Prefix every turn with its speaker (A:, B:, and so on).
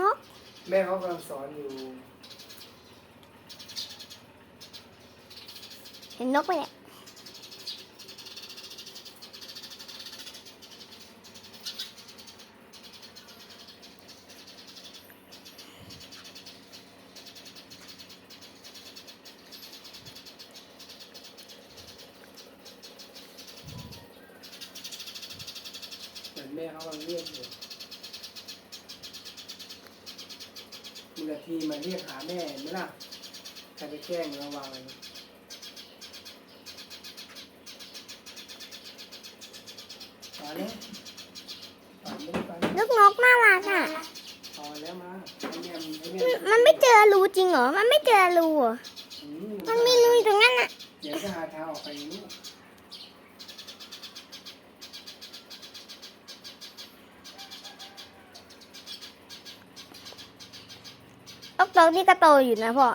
A: นก
B: แม่เขากำลังสอนอยู่
A: เห็นนกไหมเนี่ย
B: แม่เขากำลังเรียกอยู่ มีนาทีมาเรียกหาแม่เห็นไหมล่ะใครไปแกล้งระวังเลยมาแล้วมาแล้วมาแล้ว
A: ลูกนกน่ารักอะ
B: พอแล้วมาให้แม่ให้แม่
A: มันไม่เจอรูจริงเหรอ มันไม่เจอรูเหรอ
B: อื
A: มันมีรูอยู่ตรงนั้นอะ
B: เดี๋ยวจะหาทางออกไปลูก
A: น กตองนี่ก็โตอยู่นะพ่
B: อ